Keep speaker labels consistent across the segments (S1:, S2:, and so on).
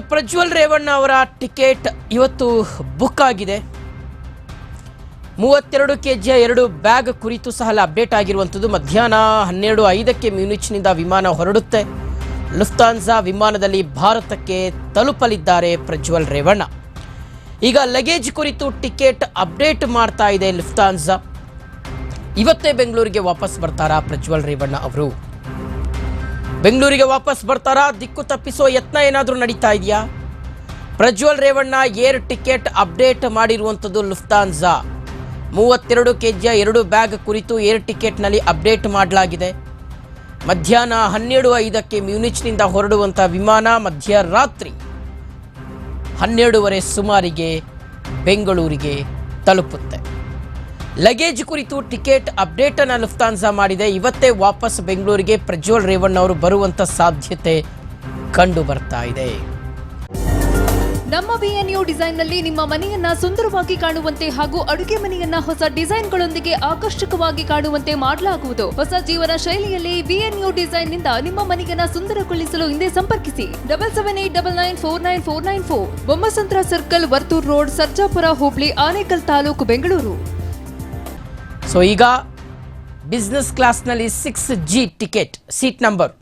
S1: ಪ್ರಜ್ವಲ್ ರೇವಣ್ಣ ಅವರ ಟಿಕೆಟ್ ಇವತ್ತು ಬುಕ್ ಆಗಿದೆ. ಮೂವತ್ತೆರಡು ಕೆಜಿಯ ಎರಡು ಬ್ಯಾಗ್ ಕುರಿತು ಸಹ ಅಪ್ಡೇಟ್ ಆಗಿರುವಂಥದ್ದು. ಮಧ್ಯಾಹ್ನ ಹನ್ನೆರಡು ಐದಕ್ಕೆ ಮ್ಯೂನಿಚ್ನಿಂದ ವಿಮಾನ ಹೊರಡುತ್ತೆ. ಲುಫ್ತಾನ್ಸಾ ವಿಮಾನದಲ್ಲಿ ಭಾರತಕ್ಕೆ ತಲುಪಲಿದ್ದಾರೆ ಪ್ರಜ್ವಲ್ ರೇವಣ್ಣ. ಈಗ ಲಗೇಜ್ ಕುರಿತು ಟಿಕೆಟ್ ಅಪ್ಡೇಟ್ ಮಾಡ್ತಾ ಇದೆ ಲುಫ್ತಾನ್ಸಾ ಇವತ್ತೇ ಬೆಂಗಳೂರಿಗೆ ವಾಪಸ್ ಬರ್ತಾರಾ ಪ್ರಜ್ವಲ್ ರೇವಣ್ಣ ಅವರು? ಬೆಂಗಳೂರಿಗೆ ವಾಪಸ್ ಬರ್ತಾರಾ? ದಿಕ್ಕು ತಪ್ಪಿಸೋ ಯತ್ನ ಏನಾದರೂ ನಡೀತಾ ಇದೆಯಾ? Prajwal Revanna air ticket update ಮಾಡಿರುವಂಥದ್ದು ಲುಫ್ತಾನ್ಸಾ ಮೂವತ್ತೆರಡು ಕೆ ಜಿಯ ಎರಡು ಬ್ಯಾಗ್ ಕುರಿತು ಏರ್ ಟಿಕೆಟ್ನಲ್ಲಿ ಅಪ್ಡೇಟ್ ಮಾಡಲಾಗಿದೆ. ಮಧ್ಯಾಹ್ನ ಹನ್ನೆರಡು ಐದಕ್ಕೆ ಮ್ಯೂನಿಚ್ನಿಂದ ಹೊರಡುವಂಥ ವಿಮಾನ ಮಧ್ಯರಾತ್ರಿ ಹನ್ನೆರಡೂವರೆ ಸುಮಾರಿಗೆ ಬೆಂಗಳೂರಿಗೆ ತಲುಪುತ್ತೆ. ಲಗೇಜ್ ಕುರಿತು ಟಿಕೆಟ್ ಅಪ್ಡೇಟ್ ಅನ್ನ ಲುಫ್ತಾನ್ಸಾ ಮಾಡಿದೆ. ಇವತ್ತೇ ವಾಪಸ್ ಬೆಂಗಳೂರಿಗೆ ಪ್ರಜ್ವಲ್ ರೇವಣ್ಣ ಅವರು ಬರುವಂತ ಸಾಧ್ಯತೆ ಕಂಡು ಬರ್ತಾ ಇದೆ.
S2: ನಮ್ಮ ಬಿಎನ್ಯು ಡಿಸೈನ್ನಲ್ಲಿ ನಿಮ್ಮ ಮನೆಯನ್ನ ಸುಂದರವಾಗಿ ಕಾಣುವಂತೆ ಹಾಗೂ ಅಡುಗೆ ಮನೆಯನ್ನ ಹೊಸ ಡಿಸೈನ್ಗಳೊಂದಿಗೆ ಆಕರ್ಷಕವಾಗಿ ಕಾಣುವಂತೆ ಮಾಡಲಾಗುವುದು. ಹೊಸ ಜೀವನ ಶೈಲಿಯಲ್ಲಿ ಬಿಎನ್ಯು ಡಿಸೈನ್ನಿಂದ ನಿಮ್ಮ ಮನೆಯನ್ನ ಸುಂದರಗೊಳಿಸಲು ಹಿಂದೆ ಸಂಪರ್ಕಿಸಿ. Double seven eight double nine four nine four nine four. Bommasandra circle Varthur road, Sarjapur, Hubli, Anekal taluk, Bengaluru.
S1: So ಈಗ ಬಿಸ್ನೆಸ್ ಕ್ಲಾಸ್ನಲ್ಲಿ six G ticket seat number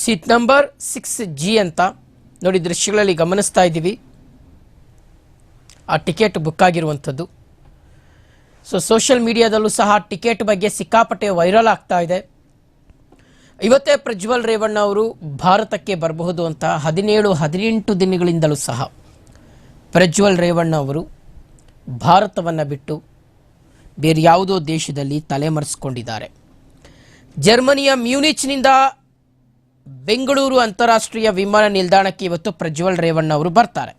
S1: seat number six G ಅಂತ ನೋಡಿ ದೃಶ್ಯಗಳಲ್ಲಿ ಗಮನಿಸ್ತಾ ಇದ್ದೀವಿ. ಆ ಟಿಕೆಟ್ ಬುಕ್ ಆಗಿರುವಂಥದ್ದು. So social ಮೀಡಿಯಾದಲ್ಲೂ ಸಹ ಟಿಕೆಟ್ ಬಗ್ಗೆ ಸಿಕ್ಕಾಪಟ್ಟೆ ವೈರಲ್ ಆಗ್ತಾ ಇದೆ. ಇವತ್ತೇ ಪ್ರಜ್ವಲ್ ರೇವಣ್ಣ ಅವರು ಭಾರತಕ್ಕೆ ಬರಬಹುದು ಅಂತ ಹದಿನೇಳು, ಹದಿನೆಂಟು ದಿನಗಳಿಂದಲೂ ಸಹ ಪ್ರಜ್ವಲ್ ರೇವಣ್ಣ ಅವರು ಭಾರತವನ್ನು ಬಿಟ್ಟು ಬೇರೆ ಯಾವುದೋ ದೇಶದಲ್ಲಿ ತಲೆಮರೆಸಿಕೊಂಡಿದ್ದಾರೆ. ಜರ್ಮನಿಯ ಮ್ಯೂನಿಚ್ನಿಂದ ಬೆಂಗಳೂರು ಅಂತಾರಾಷ್ಟ್ರೀಯ ವಿಮಾನ ನಿಲ್ದಾಣಕ್ಕೆ ಇವತ್ತು ಪ್ರಜ್ವಲ್ ರೇವಣ್ಣ ಅವರು ಬರ್ತಾರೆ.